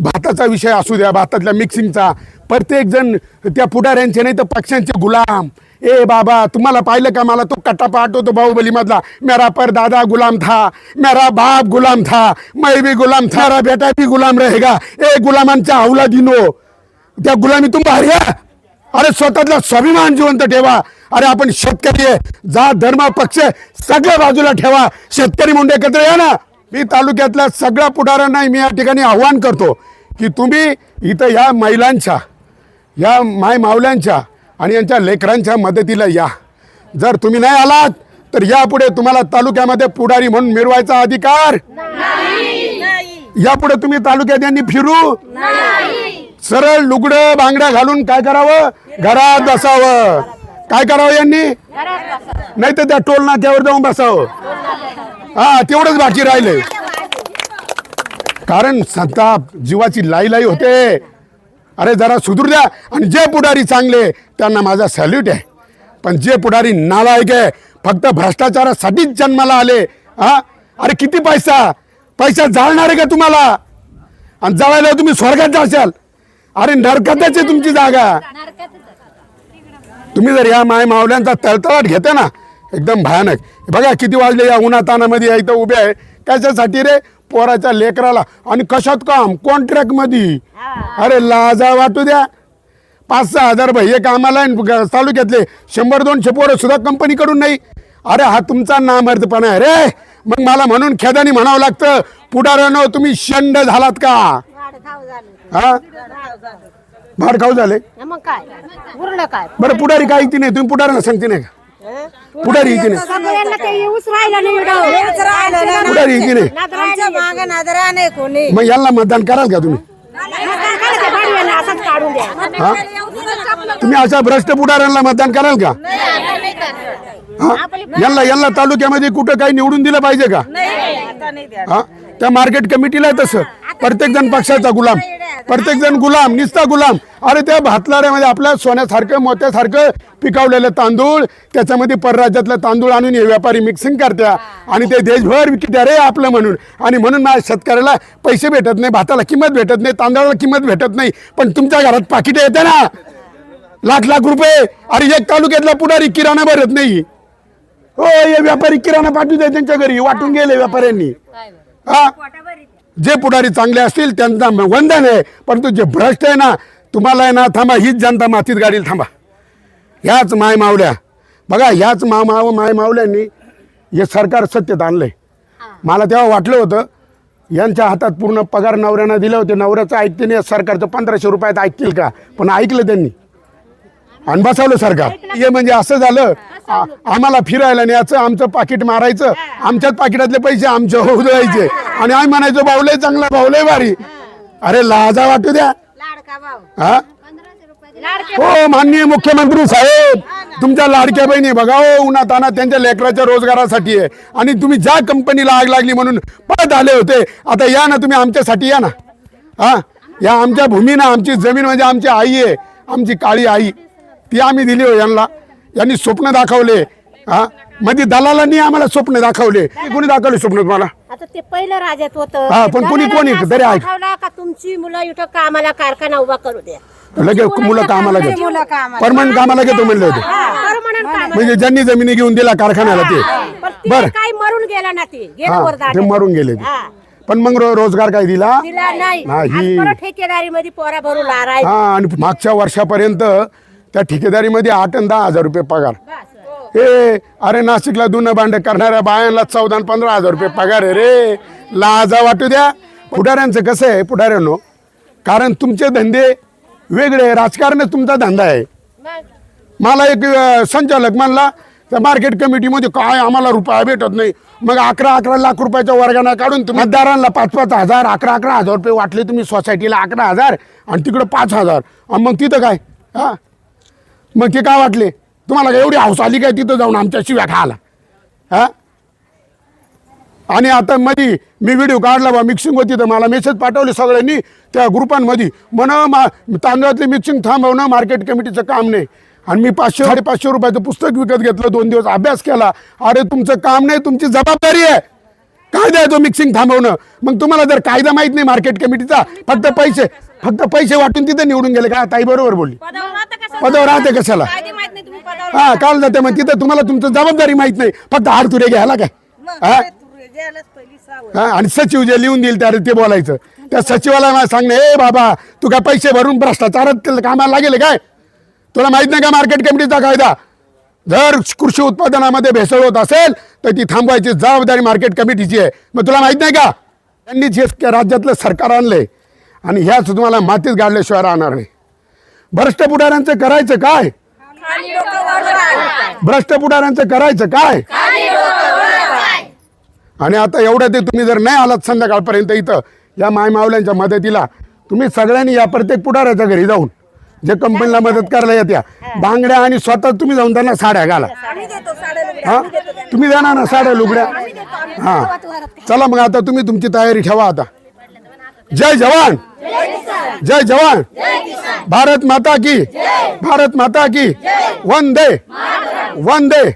भाताचा विषय असू द्या भातातल्या मिक्सिंगचा प्रत्येक जण त्या पुढाऱ्यांचे नाही तर पक्षांचे गुलाम. ए बाबा तुम्हाला पाहिलं का मला तो कट्टा आठवतो बाहुबलीमधला? मेरा पर दादा गुलाम था मेरा बाप गुलाम था मैं भी गुलाम था मेरा बेटा भी गुलाम रहेगा। ए गुलामांच्या हौला दिनो त्या गुलामीतून बाहेर या. अरे स्वतःतला स्वाभिमान जिवंत ठेवा. अरे आपण शेतकरी आहे. जात धर्म पक्ष सगळ्या बाजूला ठेवा. शेतकरी मुंडे एकत्र या ना. मी तालुक्यातल्या सगळ्या पुढाऱ्यांना मी या ठिकाणी आव्हान करतो की तुम्ही इथं या महिलांच्या या माय मावल्यांच्या आणि यांच्या लेकरांच्या मदतीला या. जर तुम्ही नाही आलात तर यापुढे तुम्हाला तालुक्यामध्ये पुढारी म्हणून मिरवायचा अधिकार यापुढे तुम्ही तालुक्यात यांनी फिरू सरळ लुगडं बांगड्या घालून काय करावं? घरात बसावं. काय करावं यांनी? नाही तर त्या टोल नाक्यावर जाऊन बसावं. हा तेवढंच बाकी राहिले कारण संताप जीवाची लाई लाई होते. अरे जरा सुधरू द्या. आणि जे पुढारी चांगले त्यांना माझा सॅल्यूट आहे. पण जे पुढारी नालायक आहे फक्त भ्रष्टाचारासाठीच जन्माला आले. हा? अरे किती पैसा? पैसा जाळणार आहे का तुम्हाला? आणि जळायला तुम्ही स्वर्गात जाशाल. अरे नरकातच आहे तुमची जागा. तुम्ही जर या माय मावल्यांचा तळतळाट घेता ना एकदम भयानक. बघा किती वाजले या उन्हातानामध्ये या इथं उभे आहे. कशासाठी रे? पोराच्या लेकराला. आणि कशात काम? कॉन्ट्रॅक्टमध्ये अरे लाजा वाटू द्या. पाच सहा हजार भैये कामाला आहे, ग- तालुक्यातले. शंभर दोनशे पोरं सुद्धा कंपनीकडून नाही. अरे हा तुमचा नामर्दपणा आहे रे. मग मला म्हणून खेदानी म्हणावं लागतं पुढाऱ्यानं तुम्ही शंड झालात का? हा? भाड खाऊ झाले? मग काय? पूर्ण काय? बरं पुढारी काय ऐकते नाही. तुम्ही पुढाऱ्यांना सांगते नाही का? पुढारी ऐकते नाही? सगळ्यांना ते येऊच राहिलं नाही एवढं. पुढारी ऐकते नाही. नादरायला माग नादरा नाही कोणी. मग यांना मतदान कराल का तुम्ही? असंच काढून द्या हा? तुम्ही अशा भ्रष्ट पुढाऱ्यांना मतदान कराल का? हा? यांना यांना तालुक्यामध्ये कुठं काही निवडून दिलं पाहिजे का? आता नाही द्या हा? त्या मार्केट कमिटीला आहे तसं. प्रत्येक जण पक्षाचा गुलाम. प्रत्येक जण गुलाम निस्ता गुलाम. अरे त्या भातलाऱ्यामध्ये आपल्या सोन्यासारखं मोत्यासारखं पिकवलेलं तांदूळ त्याच्यामध्ये परराज्यातलं तांदूळ आणून हे व्यापारी मिक्सिंग करत्या. आणि ते देशभर विकत्या रे आपलं म्हणून. आणि म्हणून माझ्या शेतकऱ्याला पैसे भेटत नाही भाताला किंमत भेटत नाही तांदळाला किंमत भेटत नाही. पण तुमच्या घरात पाकिट येते ना. लाख लाख रुपये. अरे एक तालुक्यातला पुढारी किराणा भरत नाही. हो हे व्यापारी किराणा पाठवू दे त्यांच्या घरी. वाटून गेले व्यापाऱ्यांनी. हा? जे पुढारी चांगले असतील त्यांना वंदन आहे. परंतु जे भ्रष्ट आहे ना तुम्हाला आहे ना थांबा हीच जनता मातीत गाडील थांबा. ह्याच माय मावल्या. बघा ह्याच मा माव माय मावल्यांनी हे सरकार सत्तेत आहे मला तेव्हा वाटलं होतं यांच्या हातात पूर्ण पगार नवऱ्यांना दिले होते. नवऱ्याचं ऐकते नाही सरकारचं पंधराशे रुपयात ऐकतील का? पण ऐकलं त्यांनी. आणि बसवलं सरकार. हे म्हणजे असं झालं आ- आम्हाला फिरायला न्यायचं आमचं पाकिट मारायचं आमच्याच पाकिटातले पैसे आमच्या होऊ द्यायचे. आणि आम्ही म्हणायचो बावलय चांगला बावलय भारी. अरे लाजा वाटू द्या. लाडका भाऊ. हा? हो माननीय मुख्यमंत्री साहेब तुमच्या लाडक्या बहिणी बघा हो उन्हात आणा त्यांच्या लेकराच्या रोजगारासाठी आहे. आणि तुम्ही ज्या कंपनीला आग लागली म्हणून पळत आले होते आता या ना तुम्ही आमच्यासाठी या ना. हा? या आमच्या भूमीनं आमची जमीन म्हणजे आमची आई आहे आमची काळी आई ती आम्ही दिली हो यांना. यांनी स्वप्न दाखवले. हा? मध्ये दलालांनी आम्हाला स्वप्न दाखवले. कोणी दाखवले स्वप्न तुम्हाला? आता ते पहिलं राजात होत. हा, पण कोणी- कोणी? तरी ऐक. का तुमची मुलं इथं कामाला कारखाना उभा करू द्या? लगे मुलं कामाला घेतो. परमनंट कामाला घेतो म्हणले होते. म्हणजे ज्यांनी जमिनी घेऊन दिला कारखान्याला ते. पण ते बरं. काय मरून गेला ना ते. गेलं हा ते. मरून गेले ते. हा. पण मग रो- रोजगार काय दिला? दिला नाही. ठेकेदारी मध्ये पोरा भरू लाराय हा आणि मागच्या वर्षापर्यंत त्या ठेकेदारीमध्ये आठ आणि दहा हजार रुपये पगार. हे अरे नाशिकला दुनं भांड करणाऱ्या बायांना चौदा आणि पंधरा हजार रुपये पगार आहे रे. लाजा वाटू द्या. पुढाऱ्यांचं कसं आहे पुढाऱ्यांनो? कारण तुमचे धंदे वेगळे राजकारणच तुमचा धंदा आहे. मला एक संचालक म्हणला त्या मार्केट कमिटीमध्ये काय आम्हाला रुपया भेटत नाही. मग अकरा अकरा लाख रुपयाच्या वर्गाने काढून तुम्ही मतदारांना पाच पाच हजार अकरा अकरा हजार रुपये वाटले तुम्ही सोसायटीला अकरा हजार आणि तिकडं पाच हजार. आणि मग तिथं काय? हां? मग ते काय वाटले? तुम्हाला एवढी हौस आली काय तिथं जाऊन आमच्या शिव्या खायला हा? आणि आता मध्ये मी व्हिडिओ काढला बा मिक्सिंग होती तर मला मेसेज पाठवले सगळ्यांनी त्या ग्रुपांमध्ये. म्हण मा तांदळातली मिक्सिंग थांबवणं मार्केट कमिटीचं काम नाही. आणि मी पाचशे साडेपाचशे रुपयाचं पुस्तक विकत घेतलं दोन दिवस अभ्यास केला. अरे तुमचं काम नाही तुमची जबाबदारी आहे. कायदा आहे तो मिक्सिंग थांबवणं. मग तुम्हाला जर कायदा माहीत नाही मार्केट कमिटीचा फक्त पैसे फक्त पैसे वाटून तिथे निवडून गेले का? ताई बरोबर बोलली. पदावर राहते कशाला? हा काल जाते मग तिथं तुम्हाला तुमचं जबाबदारी माहीत नाही. फक्त हार तुरे घ्यायला काय? हा? पहिली सावध. हा, आणि सचिव जे लिहून देईल त्याला ते बोलायचं. त्या सचिवाला मला सांगणे ए बाबा तू काय पैसे भरून भ्रष्टाचारात कामाला लागेल काय? तुला माहीत नाही का मार्केट कमिटीचा कायदा? जर कृषी उत्पादनामध्ये भेसळ होत असेल तर ती थांबवायची जबाबदारी मार्केट कमिटीची आहे. मग तुला माहीत नाही का? त्यांनी जे राज्यातलं सरकार आणलंय आणि ह्याच तुम्हाला मातीत गाडल्याशिवाय राहणार नाही. भ्रष्ट पुढाऱ्यांचं करायचं काय? भ्रष्ट पुढाऱ्यांचं करायचं काय? आणि. आता एवढं ते तुम्ही जर नाही आलात संध्याकाळपर्यंत इथं या माय मावल्यांच्या मदतीला तुम्ही सगळ्यांनी या प्रत्येक पुढाऱ्याच्या घरी जाऊन जे कंपनीला मदत करायला येत्या. बांगड्या आणि स्वतः तुम्ही जाऊन त्यांना साड्या घाला. हा? तुम्ही देणार ना साड्या लुगड्या. हा. चला मग आता तुम्ही तुमची तयारी ठेवा आता. जय जवान. जय जवान. भारत माता की. भारत माता की. वंदे. वंदे.